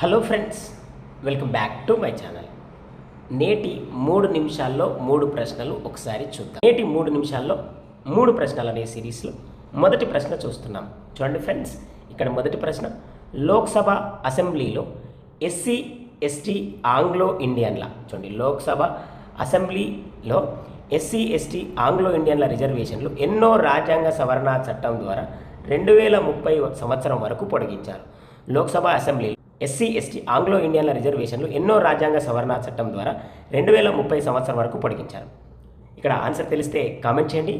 Hello friends welcome back to my channel నేటి మూడు నిమిషాల్లో మూడు ప్రశ్నలు ఒకసారి చూద్దాం. నేటి మూడు నిమిషాల్లో మూడు ప్రశ్నలు అనే సిరీస్లో మొదటి ప్రశ్న చూస్తున్నాం. చూడండి ఫ్రెండ్స్ ఇక్కడ మొదటి ప్రశ్న. లోక్సభ అసెంబ్లీలో ఎస్సీ ఎస్టీ ఆంగ్లో ఇండియన్ల. చూడండి లోక్సభ అసెంబ్లీలో ఎస్సీ ఎస్టీ ఆంగ్లో ఇండియన్ల రిజర్వేషన్లు ఎన్నో రాజ్యాంగ సవరణ చట్టం ద్వారా రెండు వేల ముప్పై సంవత్సరం వరకు పొడిగించారు. Lok Sabha assembly SC ST Anglo ఇండియన్ల రిజర్వేషన్లు ఎన్నో రాజ్యాంగ సవరణ చట్టం ద్వారా రెండు వేల ముప్పై సంవత్సరం వరకు పొడిగించారు. ఇక్కడ ఆన్సర్ తెలిస్తే కామెంట్ చేయండి.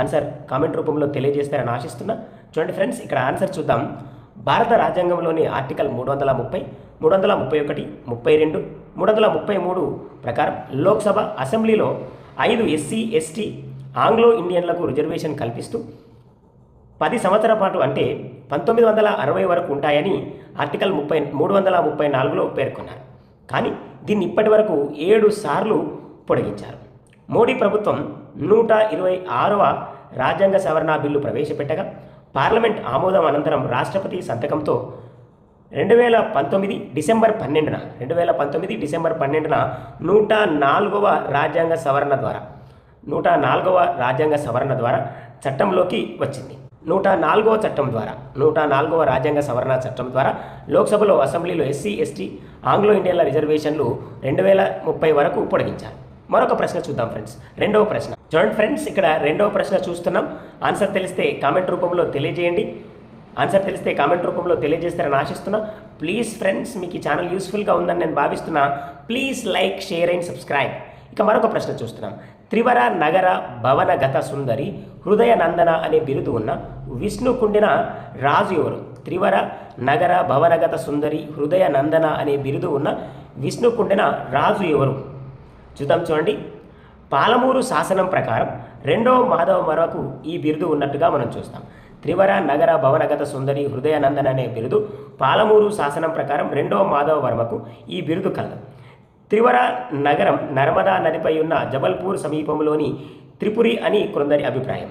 ఆన్సర్ కామెంట్ రూపంలో తెలియజేస్తారని ఆశిస్తున్నా. చూడండి ఫ్రెండ్స్ ఇక్కడ ఆన్సర్ చూద్దాం. భారత రాజ్యాంగంలోని ఆర్టికల్ మూడు వందల ముప్పై మూడు వందల ముప్పై ఒకటి ముప్పై రెండు మూడు వందల ముప్పై మూడు ప్రకారం లోక్సభ అసెంబ్లీలో ఐదు ఎస్సీ ఎస్టీ ఆంగ్లో ఇండియన్లకు రిజర్వేషన్ కల్పిస్తూ పది సంవత్సరాల పాటు అంటే పంతొమ్మిది వందల అరవై వరకు ఉంటాయని ఆర్టికల్ ముప్పై మూడు వందల ముప్పై నాలుగులో పేర్కొన్నారు. కానీ దీన్ని ఇప్పటి వరకు ఏడు సార్లు పొడిగించారు. మోడీ ప్రభుత్వం నూట ఇరవై ఆరవ రాజ్యాంగ సవరణ బిల్లు ప్రవేశపెట్టగా పార్లమెంట్ ఆమోదం అనంతరం రాష్ట్రపతి సంతకంతో రెండు వేల పంతొమ్మిది డిసెంబర్ పన్నెండున రెండు వేల పంతొమ్మిది డిసెంబర్ పన్నెండున నూట నాలుగవ రాజ్యాంగ సవరణ ద్వారా నూట నాలుగవ రాజ్యాంగ సవరణ ద్వారా చట్టంలోకి వచ్చింది. నూట నాలుగవ చట్టం ద్వారా నూట నాలుగవ రాజ్యాంగ సవరణ చట్టం ద్వారా లోక్సభలో అసెంబ్లీలో ఎస్సీ ఎస్టీ ఆంగ్లో ఇండియన్ల రిజర్వేషన్లు రెండు వేల ముప్పై వరకు పొడిగించారు. మరొక ప్రశ్న చూద్దాం ఫ్రెండ్స్. రెండవ ప్రశ్న. చూడండి ఫ్రెండ్స్ ఇక్కడ రెండవ ప్రశ్న చూస్తున్నాం. ఆన్సర్ తెలిస్తే కామెంట్ రూపంలో తెలియజేయండి. ఆన్సర్ తెలిస్తే కామెంట్ రూపంలో తెలియజేస్తారని ఆశిస్తున్నా. ప్లీజ్ ఫ్రెండ్స్ మీకు ఈ ఛానల్ యూస్ఫుల్గా ఉందని నేను భావిస్తున్నా. Please like share and subscribe. ఇక మరొక ప్రశ్న చూస్తున్నాం. త్రివర నగర భవన గత సుందరి హృదయ నందన అనే బిరుదు ఉన్న విష్ణుకుండిన రాజు ఎవరు? త్రివర నగర భవనగత సుందరి హృదయ నందన అనే బిరుదు ఉన్న విష్ణుకుండిన రాజు ఎవరు? చూద్దాం చూడండి. పాలమూరు శాసనం ప్రకారం రెండో మాధవ వరకు ఈ బిరుదు ఉన్నట్టుగా మనం చూస్తాం. త్రివర నగర భవనగత సుందరి హృదయనందన అనే బిరుదు పాలమూరు శాసనం ప్రకారం రెండవ మాధవ వర్మకు ఈ బిరుదు కలదు. త్రివర నగరం నర్మదా నదిపై ఉన్న జబల్పూర్ సమీపంలోని త్రిపురి అని కొందరి అభిప్రాయం.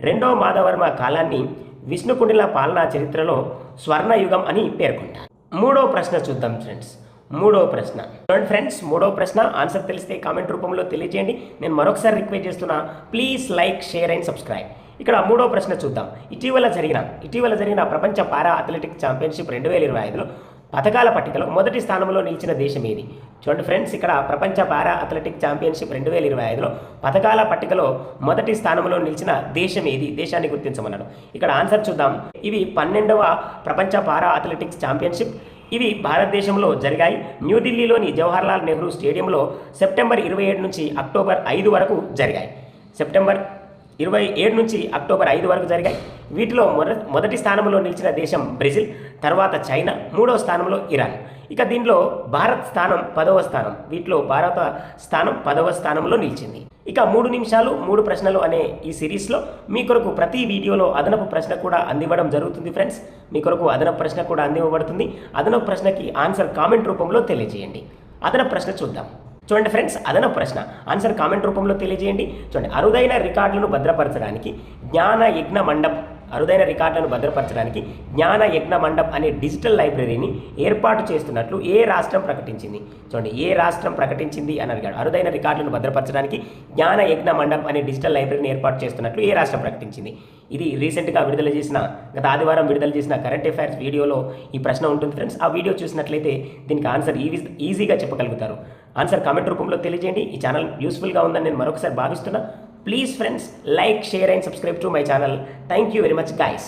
రెండో మాధవర్మ కాలాన్ని విష్ణుకుండిల పాలనా చరిత్రలో స్వర్ణయుగం అని పేర్కొంటారు. మూడో ప్రశ్న చూద్దాం ఫ్రెండ్స్. మూడో ప్రశ్న. చూడండి ఫ్రెండ్స్ మూడో ప్రశ్న. ఆన్సర్ తెలిస్తే కామెంట్ రూపంలో తెలియజేయండి. నేను మరొకసారి రిక్వెస్ట్ చేస్తున్నా please like share and subscribe. ఇక్కడ మూడో ప్రశ్న చూద్దాం. ఇటీవల జరిగిన ఇటీవల జరిగిన ప్రపంచ పారా అథ్లెటిక్ ఛాంపియన్షిప్ రెండు వేల ఇరవై ఐదులో పథకాల పట్టికలో మొదటి స్థానంలో నిలిచిన దేశం ఏది? చూడండి ఫ్రెండ్స్ ఇక్కడ ప్రపంచ పారా అథ్లెటిక్ ఛాంపియన్షిప్ రెండు వేల ఇరవై ఐదులో పథకాల పట్టికలో మొదటి స్థానంలో నిలిచిన దేశం ఏది? దేశాన్ని గుర్తించమన్నాడు ఇక్కడ ఆన్సర్ చూద్దాం. ఇవి పన్నెండవ ప్రపంచ పారా అథ్లెటిక్స్ ఛాంపియన్షిప్. ఇవి భారతదేశంలో జరిగాయి. న్యూఢిల్లీలోని జవహర్లాల్ నెహ్రూ స్టేడియంలో సెప్టెంబర్ ఇరవై ఏడు నుంచి అక్టోబర్ ఐదు వరకు జరిగాయి. సెప్టెంబర్ ఇరవై ఏడు నుంచి అక్టోబర్ ఐదు వరకు జరిగాయి. వీటిలో మొదటి స్థానంలో నిలిచిన దేశం బ్రెజిల్ తర్వాత చైనా మూడవ స్థానంలో ఇరాన్. ఇక దీనిలో భారత్ స్థానం పదవ స్థానం వీటిలో భారత స్థానం పదవ స్థానంలో నిలిచింది. ఇక మూడు నిమిషాలు మూడు ప్రశ్నలు అనే ఈ సిరీస్లో మీ కొరకు ప్రతి వీడియోలో అదనపు ప్రశ్న కూడా అందివ్వడం జరుగుతుంది ఫ్రెండ్స్. మీ కొరకు అదనపు ప్రశ్న కూడా అందివ్వబడుతుంది. అదనపు ప్రశ్నకి ఆన్సర్ కామెంట్ రూపంలో తెలియజేయండి. అదనపు ప్రశ్న చూద్దాం. చూడండి ఫ్రెండ్స్ అదనపు ప్రశ్న. ఆన్సర్ కామెంట్ రూపంలో తెలియజేయండి. చూడండి అరుదైన రికార్డులను భద్రపరచడానికి జ్ఞాన యజ్ఞ మండపం అరుదైన రికార్డులను భద్రపరచడానికి జ్ఞాన యజ్ఞ మండప్ అనే డిజిటల్ లైబ్రరీని ఏర్పాటు చేస్తున్నట్లు ఏ రాష్ట్రం ప్రకటించింది? చూడండి ఏ రాష్ట్రం ప్రకటించింది అని అడిగాడు. అరుదైన రికార్డులను భద్రపరచడానికి జ్ఞాన యజ్ఞ మండప్ అనే డిజిటల్ లైబ్రరీని ఏర్పాటు చేస్తున్నట్లు ఏ రాష్ట్రం ప్రకటించింది? ఇది రీసెంట్గా విడుదల చేసిన గత ఆదివారం విడుదల చేసిన కరెంట్ అఫైర్స్ వీడియోలో ఈ ప్రశ్న ఉంటుంది. ఫ్రెండ్స్ ఆ వీడియో చూసినట్లయితే దీనికి ఆన్సర్ ఈజీ ఈజీగా చెప్పగలుగుతారు. ఆన్సర్ కామెంట్ రూపంలో తెలియజేయండి. ఈ ఛానల్ యూస్ఫుల్గా ఉందని నేను మరొకసారి భావిస్తున్నా. Please friends, like, share and subscribe to my channel. Thank you very much guys.